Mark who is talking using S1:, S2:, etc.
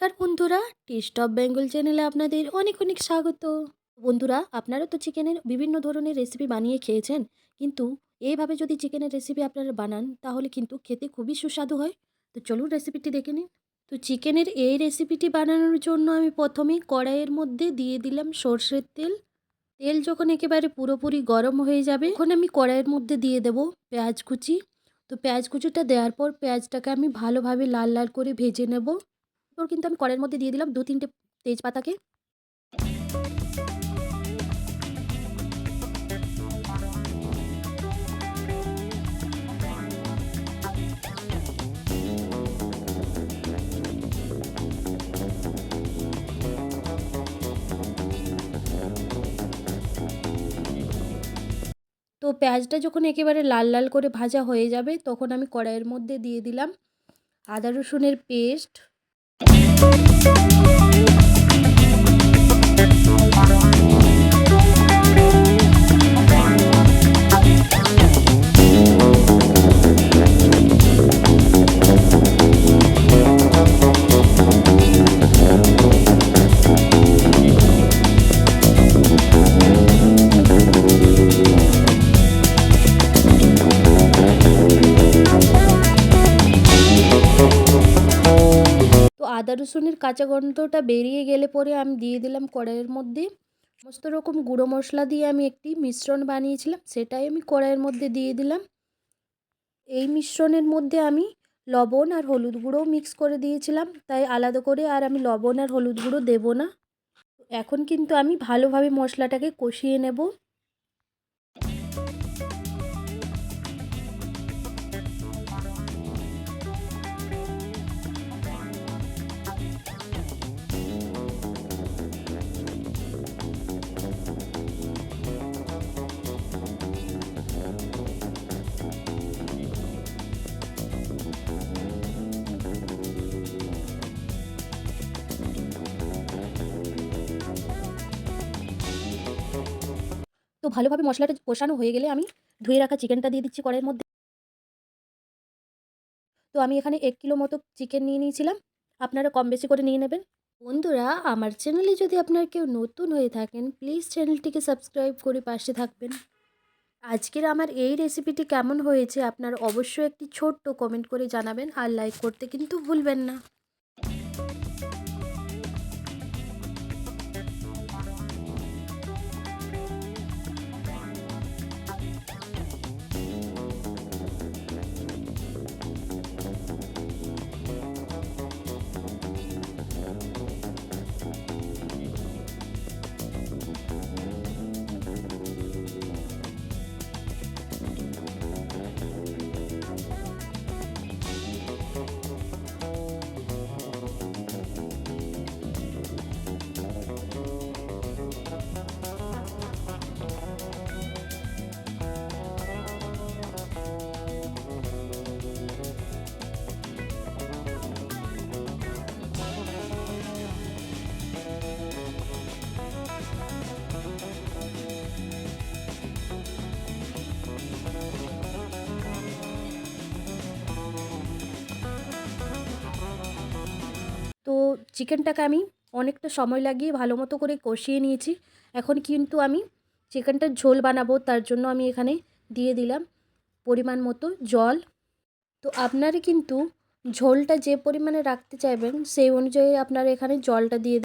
S1: নমস্কার বন্ধুরা test of Bengal চ্যানেলে আপনাদের অনেক অনেক স্বাগত। বন্ধুরা, আপনারা তো চিকেনের বিভিন্ন ধরনের রেসিপি বানিয়ে খেয়েছেন, কিন্তু এইভাবে যদি চিকেনের রেসিপি আপনারা বানান, তাহলে কিন্তু খেতে খুবই সুস্বাদু হয়। তো চলুন রেসিপিটি দেখে নিন। তো চিকেনের এই রেসিপিটি বানানোর জন্য আমি প্রথমে কড়াইয়ের মধ্যে দিয়ে দিলাম সর্ষের তেল। তেল যখন একেবারে পুরোপুরি গরম হয়ে যাবে, তখন আমি কড়াইয়ের মধ্যে দিয়ে দেব পেঁয়াজ কুচি। তো পেঁয়াজ কুচিটা দেওয়ার পর পেঁয়াজটাকে আমি ভালোভাবে লাল লাল করে ভেজে নেব। এরপর কিন্তু আমি কড়াইয়ের মধ্যে দিয়ে দিলাম দু তিনটে তেজপাতাকে। তো পেঁয়াজটা যখন একেবারে লাল লাল করে ভাজা হয়ে যাবে, তখন আমি কড়াইয়ের মধ্যে দিয়ে দিলাম আদা রসুনের পেস্ট どっちだ? আদা রসুনের কাঁচা গন্ধটা বেরিয়ে গেলে পরে আমি দিয়ে দিলাম কড়াইয়ের মধ্যে। সমস্ত রকম গুঁড়ো মশলা দিয়ে আমি একটি মিশ্রণ বানিয়েছিলাম, সেটাই আমি কড়াইয়ের মধ্যে দিয়ে দিলাম। এই মিশ্রণের মধ্যে আমি লবণ আর হলুদ গুঁড়োও মিক্স করে দিয়েছিলাম, তাই আলাদা করে আর আমি লবণ আর হলুদ গুঁড়ো দেবো না। এখন কিন্তু আমি ভালোভাবে মশলাটাকে কষিয়ে নেব। তো ভালোভাবে মশলাটা কষানো হয়ে গেলে আমি ধুয়ে রাখা চিকেনটা দিয়ে দিচ্ছি কড়াইয়ের মধ্যে। তো আমি এখানে এক কিলো মতো চিকেন নিয়ে নিয়েছিলাম। আপনারা কম বেশি করে নিয়ে নেবেন। বন্ধুরা, আমার চ্যানেলে যদি আপনার কেউ নতুন হয়ে থাকেন, প্লিজ চ্যানেলটিকে সাবস্ক্রাইব করে পাশে থাকবেন। আজকের আমার এই রেসিপিটি কেমন হয়েছে, আপনার অবশ্যই একটি ছোট্ট কমেন্ট করে জানাবেন আর লাইক করতে কিন্তু ভুলবেন না। চিকেনটাকে আমি অনেকটা সময় লাগিয়ে ভালো মতো করে কষিয়ে নিয়েছি। এখন কিন্তু আমি চিকেনটার ঝোল বানাবো, তার জন্য আমি এখানে দিয়ে দিলাম পরিমাণ মতো জল। তো আপনারা কিন্তু ঝোলটা যে পরিমাণে রাখতে চাইবেন, সেই অনুযায়ী আপনারা এখানে জলটা দিয়ে